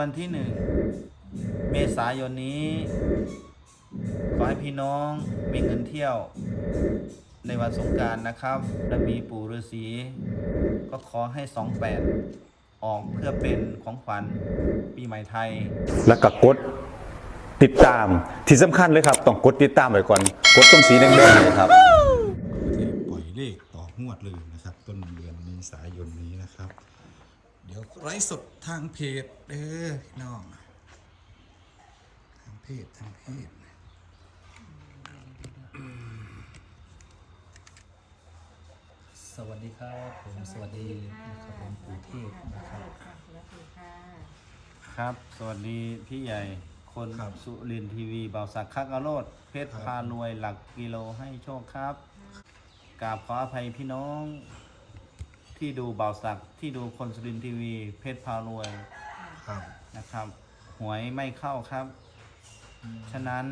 วันที่หนึ่งเมษายนนี้ ขอให้พี่น้องมีเงินเที่ยว ในวันสงกรารนะครับ และมีปู่ฤาษีก็ขอให้สองแปดออกเพื่อเป็นของขวัญปีใหม่ไทย แล้วก็กดติดตามที่สำคัญเลยครับ ต้องกดติดตามไว้ก่อน กดตรงสีแดงๆเลยครับที่ปล่อยเลขต่องวดเลยนะครับ ต้นเดือนเมษายนนี้นะครับเดี๋ยวไลฟ์สดทางเพจเด้อพี่น้อง ทางเพจทางเพจสวัสดีครับผมสวัสดีนะครับผมปู่เทพนะครับ ครับ สวัสดีพี่ใหญ่คนสุรินทร์ทีวีบ่าวสักดิ์คักอโรดเพชรพารวยหลักกิโลให้โชคครับกราบขออภัยพี่น้อง ที่ดูบ่าวสักดิ์ที่ดูคนสุรินทร์ทีวี เพชรพารวยครับ นะครับ หวยไม่เข้าครับ ฉะนั้น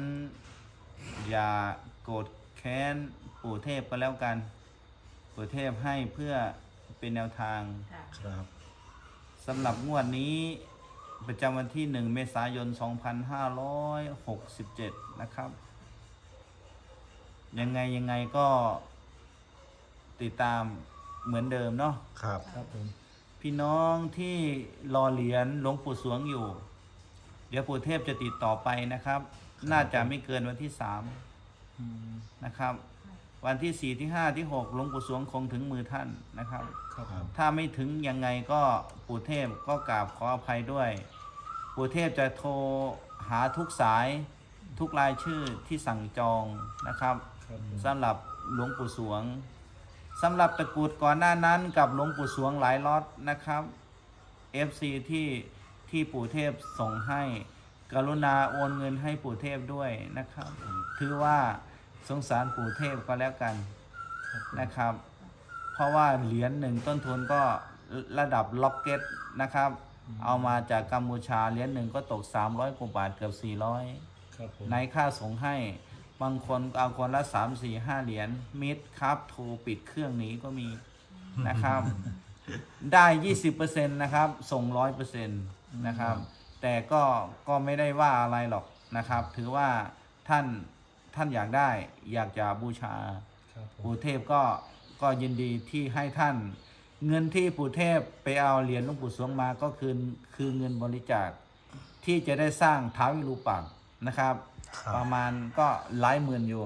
อย่าโกรธแค้นปู่เทพก็แล้วกัน ปู่เทพให้เพื่อเป็นแนวทางครับสำหรับงวดนี้ประจำวันที่ 1 เมษายน 2567 นะครับ ยังไงยังไงก็ติดตาม เหมือนเดิมเนาะครับ ครับผม พี่น้องที่รอเหรียญหลวงปู่สวงอยู่ เดี๋ยวปู่เทพจะติดต่อไปนะครับ น่าจะไม่เกินวันที่อืม3นะครับ วันที่4ที่5ที่6หลวงปู่สวงคงถึงมือท่านนะครับ ครับผม ถ้าไม่ถึงยังไงก็ปู่เทพก็กราบขออภัยด้วย ปู่เทพจะโทรหาทุกสายทุกรายชื่อที่สั่งจองนะครับครับผม สำหรับหลวงปู่สวง สำหรับตะกรุดก่อนหน้านั้นกับหลวงปู่สวงหลายล็อตนะครับ FC ที่ที่ปู่เทพส่งให้ กรุณาโอนเงินให้ปู่เทพด้วยนะครับ ถือว่าสงสารปู่เทพก็แล้วกันนะครับ เพราะว่าเหรียญหนึ่งต้นทุนก็ระดับล็อกเก็ตนะครับ เอามาจากกัมพูชาเหรียญหนึ่งก็ตก 300กว่าบาทเกือบ400ครับผมในค่าส่งให้ บางคนเอาคนละ3 4 5เหรียญมิดครับโทรปิดเครื่องหนี้ก็มีนะครับ ได้20%นะครับ ส่ง100%นะครับ แต่ก็ก็ไม่ได้ว่าอะไรหรอกนะครับ ถือว่าท่านท่านอยากได้ อยากจะบูชาครับผมปู่เทพก็ก็ยินดีที่ให้ท่าน เงินที่ปู่เทพไปเอาเหรียญหลวงปู่สวงมาก็คือคือเงินบริจาคที่จะได้สร้างท้าวิรูปักษ์นะครับ ครับประมาณก็หลายหมื่นอยู่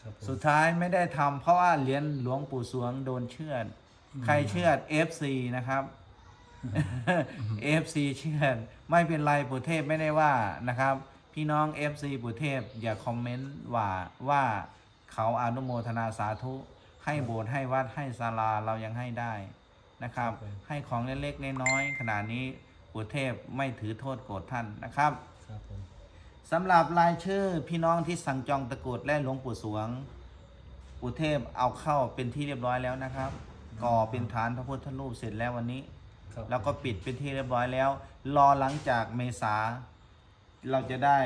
ครับผม สุดท้ายไม่ได้ทำเพราะว่าเหรียญหลวงปู่สวงโดนเชือด ใครเชือด FC นะครับ FC เชือด ไม่เป็นไรปู่เทพไม่ได้ว่านะครับ พี่น้อง FC ปู่เทพอย่าคอมเมนต์ว่าว่าเขาอนุโมทนาสาธุ ให้โบสถ์ให้วัดให้ศาลาเรายังให้ได้นะครับให้ของเล็กๆน้อยๆขนาดนี้ปู่เทพไม่ถือโทษโกรธท่านนะครับ ครับผม สำหรับรายชื่อพี่น้องที่สั่งจองตะกรุดและหลวงปู่สวง ปู่เทพเอาเข้าเป็นที่เรียบร้อยแล้วนะครับ ก่อเป็นฐานพระพุทธรูปเสร็จแล้ววันนี้ ครับแล้วก็ปิดเป็นที่เรียบร้อยแล้ว รอหลังจากเมษา เราจะได้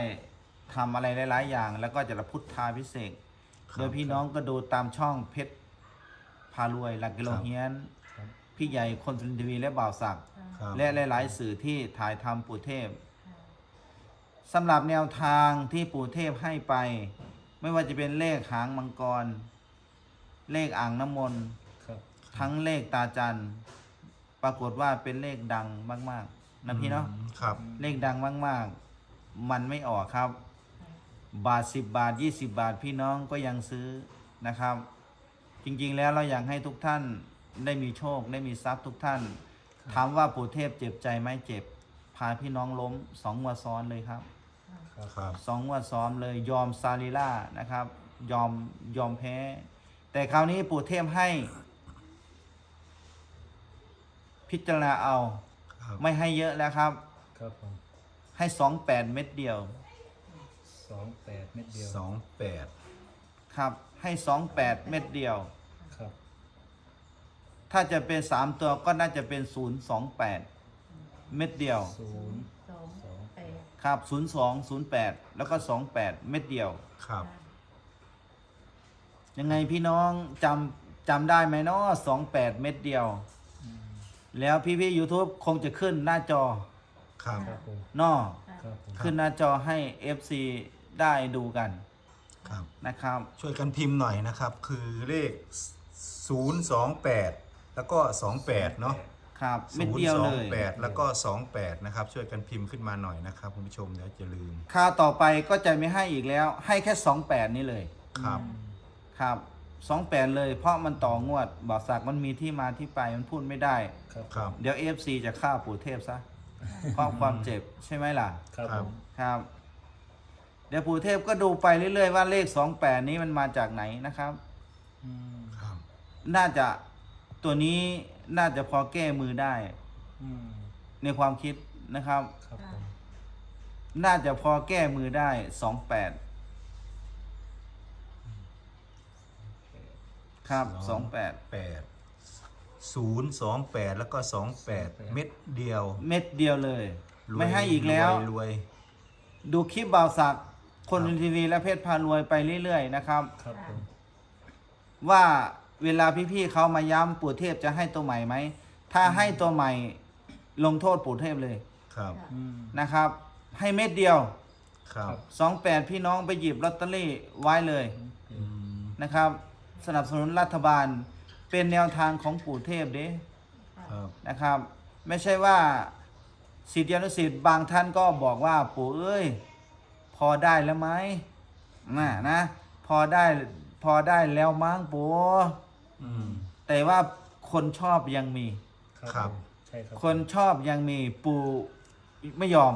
ทำอะไรหลาย ๆ อย่าง แล้วก็จะรับพุทธาพิเศษกโดยพี่น้องก็ดูตามช่องเพชรพารวยหลักกิโลเฮียน ครับพี่ใหญ่คนสุรินทร์ทีวีและบ่าวศักดิ์ครับ และหลาย ๆ สื่อที่ถ่ายทำปู่เทพ สำหรับแนวทางที่ปู่เทพให้ไป ไม่ว่าจะเป็นเลขหางมังกร เลขอ่างน้ำมนต์ครับทั้งเลขตาจันทร์ปรากฏว่าเป็นเลขดังมากๆนะพี่เนาะครับ เลขดังมากๆ มันไม่ออกครับ บาทสิบบาทยี่สิบาทพี่น้องก็ยังซื้อนะครับ จริงๆแล้วเราอยากให้ทุกท่านได้มีโชคได้มีทรัพย์ทุกท่าน ถามว่าปู่เทพเจ็บใจไหมเจ็บ พาพี่น้องล้มสองงวัซ้อนเลยครับ ครับ สองงวัซ้อนเลยยอมซาลีล่านะครับ ยอมยอมแพ้ แต่คราวนี้ปู่เทพให้ พิจารณาเอา ครับ ไม่ให้เยอะแล้วครับ ครับผมให้สองแปดเม็ดเดียว สองแปดเม็ดเดียว สองแปดครับ ให้สองแปดเม็ดเดียว ครับ ถ้าจะเป็นสามตัวก็น่าจะเป็นศูนย์สองแปดเม็ดเดียว ศูนย์ ครับศูนย์สองศูนย์แปดแล้วก็สองแปดเม็ดเดียว ครับ ยังไงพี่น้องจำจำได้ไหมเนาะสองแปดเม็ดเดียว แล้วพี่พี่ยูทูบคงจะขึ้นหน้าจอครับ ครับผมนอครับผมขึ้นหน้าจอให้ FC ได้ดูกันครับ นะครับ ช่วยกันพิมพ์หน่อยนะครับ คือเลข 028 แล้วก็ 28 เนาะ ครับเม็ดเดียวเลย 028 แล้วก็ 28 นะครับ ช่วยกันพิมพ์ขึ้นมาหน่อยนะครับคุณผู้ชมเดี๋ยวจะลืม ค่าวต่อไปก็จะไม่ให้อีกแล้ว ให้แค่ 28 นี่เลยครับ ครับ 28 เลย เพราะมันต่องวดบอกสักมันมีที่มาที่ไปมันพูดไม่ได้ ครับครับเดี๋ยว FC จะฆ่าปู่เทพซะเพราะความเจ็บใช่ไหมล่ะ ครับครัผบมครับ เดี๋ยวปู่เทพก็ดูไปเรื่อยๆว่าเลข 28 นี้มันมาจากไหนนะครับ อืมครับ น่าจะตัวนี้ น่าจะพอแก้มือได้อืมในความคิดนะครับ ครับผมน่าจะพอแก้มือได้28ครับ28 8 028แล้วก็28เม็ดเดียวเม็ดเดียวเลย รวยไม่ให้อีกแล้ว รวยรวย ดูคลิปบ่าวศักดิ์คนครับ ทีวีและเพชรพารวยไปเรื่อยๆนะครับ ครับผมว่า เวลาพี่ๆเขามาย้ำปู่เทพจะให้ตัวใหม่ไหม ถ้าให้ตัวใหม่ลงโทษปู่เทพเลยครับอืมนะครับ ให้เม็ดเดียวครับ28พี่น้องไปหยิบลอตเตอรี่ไว้เลยอืมนะครับ สนับสนุนรัฐบาลเป็นแนวทางของปู่เทพเด้ ครับนะครับ ไม่ใช่ว่าสิทธิอนุสิทธิ์บางท่านก็บอกว่าปู่เอ้ย พอได้แล้วไหมน่ะนะ พอได้พอได้แล้วมั้งปู่ อืมแต่ว่าคนชอบยังมี ครับผมใช่ครับคนชอบยังมีปู่ไม่ยอม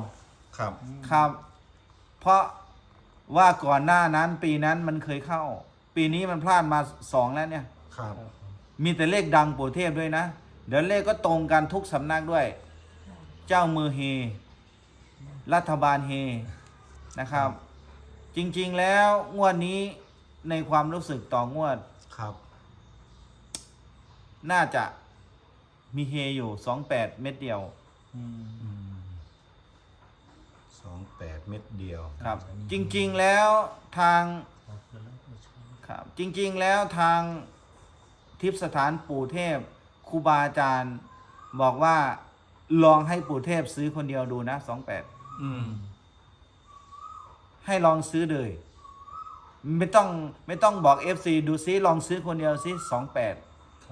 ครับ ครับ เพราะว่าก่อนหน้านั้นปีนั้นมันเคยเข้า ปีนี้มันพลาดมาสองแล้วเนี่ย ครับครับผมมีแต่เลขดังปู่เทพด้วยนะ เดี๋ยวเลขก็ตรงกันทุกสำนักด้วย เจ้ามือเฮ รัฐบาลเฮ นะครับ จริงๆแล้วงวดนี้ในความรู้สึกต่องวด ครับ น่าจะมีเฮอยู่สองแปดเม็ดเดียวอืมอืมสองแปดเม็ดเดียวครับ จริง ๆแล้วทางครับแล้วก็ใช่ครับจริง ๆแล้วทางทิพย์สถานปู่เทพครูบาอาจารย์บอกว่าลองให้ปู่เทพซื้อคนเดียวดูนะสองแปดอืม ให้ลองซื้อเลย ไม่ต้องไม่ต้องบอก FC ดูซิลองซื้อคนเดียวซิสองแปด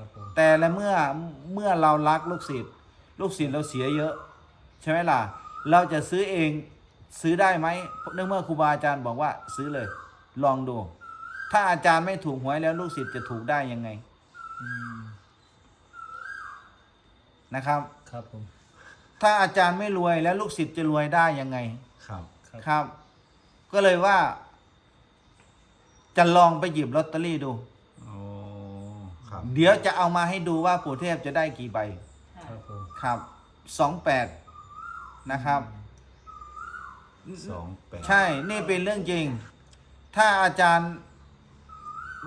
ครับผมแต่ละเมื่อเมื่อเรารักลูกศิษย์ลูกศิษย์เราเสียเยอะ ใช่ไหมล่ะ เราจะซื้อเองซื้อได้ไหมเนื่องเมื่อครูบาอาจารย์บอกว่าซื้อเลย ลองดู ถ้าอาจารย์ไม่ถูกหวยแล้วลูกศิษย์จะถูกได้ยังไงอืมนะครับ ครับผม ถ้าอาจารย์ไม่รวยแล้วลูกศิษย์จะรวยได้ยังไง ครับครับครับก็เลยว่า จะลองไปหยิบลอตเตอรี่ดูโอ้ ครับเดี๋ยวจะเอามาให้ดูว่าปู่เทพจะได้กี่ใบครับผมครับสองแปดนะครับ สองแปดใช่นี่เป็นเรื่องจริง ถ้าอาจารย์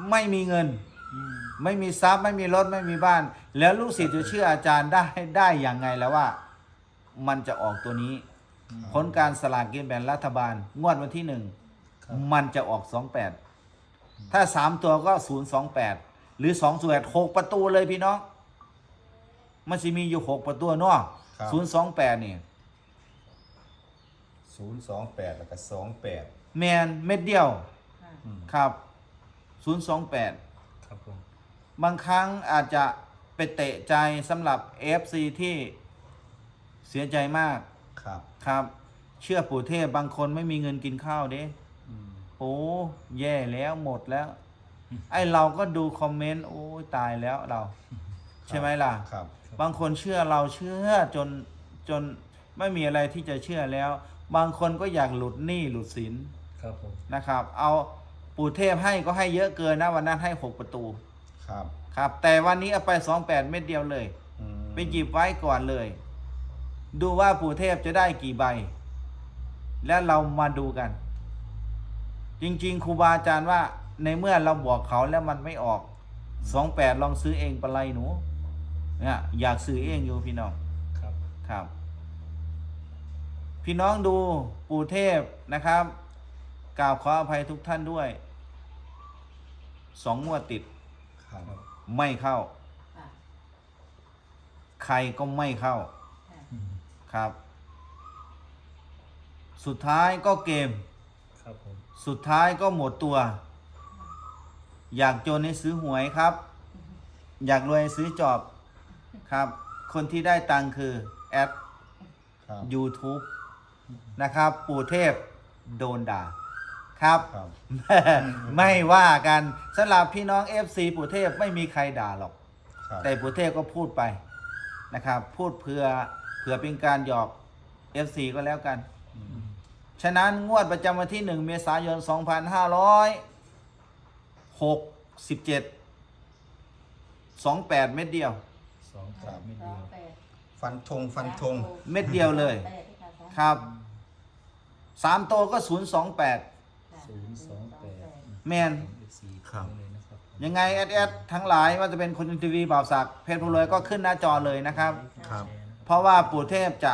ไม่มีเงิน อืมไม่มีทรัพย์ไม่มีรถไม่มีบ้าน แล้วลูกศิษย์จะเชื่ออาจารย์ได้ได้อย่างไงแล้วว่า มันจะออกตัวนี้ ผลการสลากกินแบ่งรัฐบาล งวดวันที่หนึ่ง ครับมันจะออกสองแปดถ้าสามตัวก็ศูนย์สองแปด หรือสองส่วนหกประตูเลยพี่น้อง มันจะมีอยู่หกประตูเนาะศูนย์สองแปดนี่ศูนย์สองแปดแล้วก็สองแปดแมนเม็ดเดียวครับศูนย์สองแปดครับผมบางครั้งอาจจะไปเตะใจสำหรับ FC ที่เสียใจมากครับครับ เชื่อปู่เทพบางคนไม่มีเงินกินข้าวเด้ อืมโอ้แย่แล้วหมดแล้ว ไอเราก็ดูคอมเมนต์โอ้ยตายแล้วเรา ใช่ไหมล่ะ ครับ บางคนเชื่อเราเชื่อจนจนไม่มีอะไรที่จะเชื่อแล้ว บางคนก็อยากหลุดหนี้หลุดสินครับผมนะครับ เอาปู่เทพให้ก็ให้เยอะเกินนะวันนั้นให้หกประตูครับครับ แต่วันนี้เอาไปสองแปดเม็ดเดียวเลย อืมไปหยิบไว้ก่อนเลย ดูว่าปู่เทพจะได้กี่ใบ แล้วเรามาดูกัน จริง ๆครูบาอาจารย์ว่า ในเมื่อเราบอกเขาแล้วมันไม่ออกสองแปดลองซื้อเองปะไรหนูเนี่ยอยากซื้อเองอยู่พี่น้องครับครับ พี่น้องดูปู่เทพนะครับกล่าวขออภัยทุกท่านด้วยสองงวดติดครับไม่เข้า ใครก็ไม่เข้าอืมครับ สุดท้ายก็เกมครับผมสุดท้ายก็หมดตัว อยากจนให้ซื้อหวยครับ อยากรวยให้ซื้อจอบครับ คนที่ได้ตังค์คือแอดครับ YouTube นะครับ ปู่เทพโดนด่าครับ ครับ ไม่ว่ากันสำหรับพี่น้อง FC ปู่เทพไม่มีใครด่าหรอก ครับ แต่ปู่เทพก็พูดไปนะครับ พูดเพื่อเพื่อเป็นการหยอก FC ก็แล้วกัน ฉะนั้นงวดประจำวันที่ 1 เมษายน 2567 28เม็ดเดียว สองสามไม่เดียวฟันธงฟันธงเม็ดเดียวเลย ครับสามโตวก็028ศูนย์สองแปดแมนเอฟซีครับเลยนะครับยังไงแอดแอดทั้งหลายว่าจะเป็นคนทีวีบ่าวศักดิ์เพจผู้รวยก็ขึ้นหน้าจอเลยนะครับครับ เพราะว่าปู่เทพจะ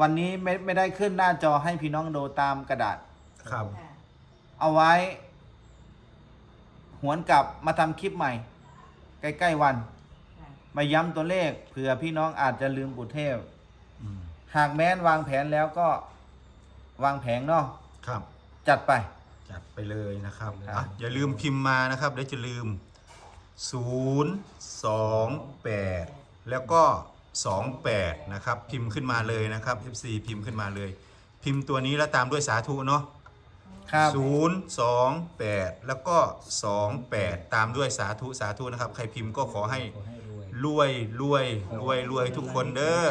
วันนี้ไม่ไม่ได้ขึ้นหน้าจอให้พี่น้องดูตามกระดาษครับ เอาไว้ หวนกลับมาทำคลิปใหม่ ใกล้ ๆ วัน มาย้ำตัวเลขเผื่อพี่น้องอาจจะลืมปู่เทพ อืมหากแม้นวางแผนแล้วก็วางแผงเนาะครับ จัดไป จัดไปเลยนะครับครับ อะอย่าลืมพิมพ์มานะครับเดี๋ยวจะลืม 0 2 8 แล้วก็ 28 นะครับ พิมพ์ขึ้นมาเลยนะครับ FC พิมพ์ขึ้นมาเลย พิมพ์ตัวนี้แล้วตามด้วยสาธุเนาะ ครับ 0 2 8 แล้วก็ 28 ตามด้วยสาธุสาธุนะครับ ใครพิมพ์ก็ขอให้ขอให้รวยรวยรวยรวยรวยทุกคนเด้อ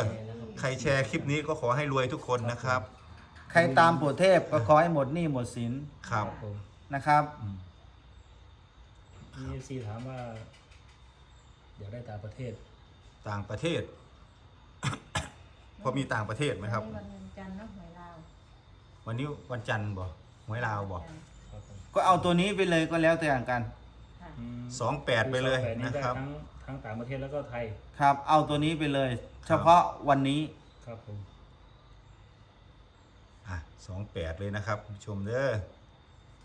ใครแชร์คลิปนี้ก็ขอให้รวยทุกคนนะครับใครตามปู่เทพก็ขอให้หมดหนี้หมดสินครับ ผมนะครับ มีเอฟซีถามว่า อยากได้ต่างประเทศ ต่างประเทศ พอมีต่างประเทศไหมครับ วันจันทร์เนอะหวยลาววันนี้วันจันทร์บ่ห วยลาวบ่ครับผมก็เอาตัวนี้ไปเลยก็แล้วแต่อย่างกันค่ะอืมสองแปดไปเลยสองแปดนะครับ ได้ทั้งทั้งต่างประเทศแล้วก็ไทยครับ เอาตัวนี้ไปเลย เฉพาะวันนี้ครับผมอะสองแปดเลยนะครับคุณผู้ชมเด้อ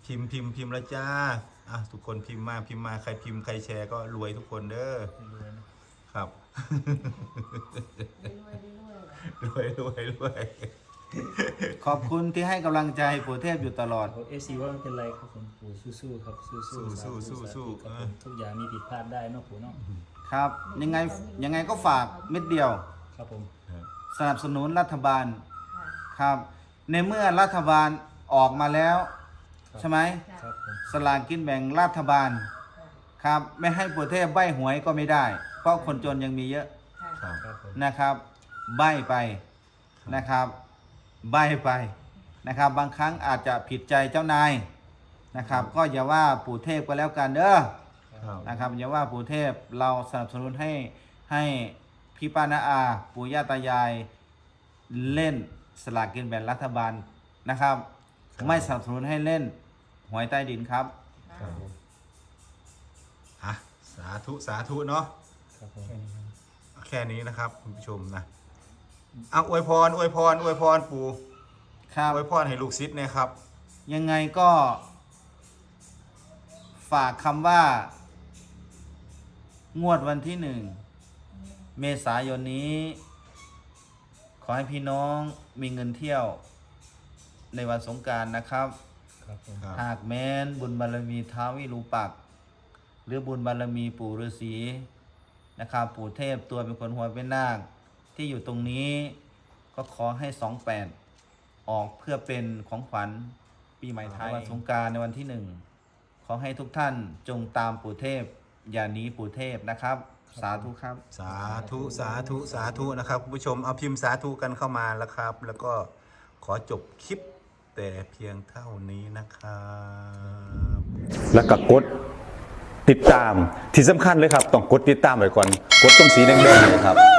พิมพ์พิมพ์พิมพ์ละจ้าอะทุกคนพิมพ์มาพิมพ์มาใครพิมพ์ใครแชร์ก็รวยทุกคนเด้อให้รวยนะครับ รวยรวยรวย รวยรวยรวยขอบคุณที่ให้กำลังใจปู่เทพอยู่ตลอด เอฟซีว่าไม่เป็นไรครับผมปู่สู้ๆครับสู้ๆสู้สู้สู้สู้ครับเอผอมทุกอย่างมีผิดพลาดได้เนอะปู่เนาะครับ ยังไงยังไงก็ฝากเม็ดเดียว ครับผมสนับสนุนรัฐบาลค่ะครับ ในเมื่อรัฐบาลออกมาแล้ว ใช่ไหมครับผมสลากกินแบ่งรัฐบาลครับ ไม่ให้ปู่เทพใบหวยก็ไม่ได้ เพราะคนจนยังมีเยอะค่ะครับ ครับผมนะครับ ใบไปนะครับ ใบไปนะครับ บางครั้งอาจจะผิดใจเจ้านายนะครับ ก็อย่าว่าปู่เทพก็แล้วกันเด้อครับนะครับอย่าว่าปู่เทพเราสนับสนุนให้ให้พี่ป้านาอา ปู่ย่าตายายเล่นสลากกินแบ่งรัฐบาลนะครับ ไม่สนับสนุนให้เล่นหวยใต้ดินครับครับผมอะสาธุสาธุเนาะครับผมแค่นี้นะครับ คุณผู้ชมนะ เอาอวยพรอวยพรอวยพรปู่ครับ อวยพรให้ลูกศิษย์เนะครับ ยังไงก็ ฝากคำว่า งวดวันที่หนึ่ง เมษายนนี้ ขอให้พี่น้องมีเงินเที่ยว ในวันสงกรารนะครับ ครับผม ครับ หากแม้นบุญบารมีท้าววิรูปักษ์หรือบุญบารมีปู่ฤาษีนะครับปู่เทพตัวเป็นคนหัวเป็นนาค ที่อยู่ตรงนี้ก็ขอให้สองแปดออกเพื่อเป็นของขวัญปีใหม่ไทยวันสงกรารในวันที่หนึ่งขอให้ทุกท่านจงตามปู่เทพ อย่าหนีปู่เทพนะครับ สาธุครับ สาธุสาธุสาธุนะครับคุณผู้ชมเอาพิมพ์สาธุกันเข้ามาแล้วครับ แล้วก็ขอจบคลิปแต่เพียงเท่านี้นะครับ แล้วก็กดติดตามที่สำคัญเลยครับ ต้องกดติดตามไว้ก่อน กดตรงสีแดงๆเนยครับ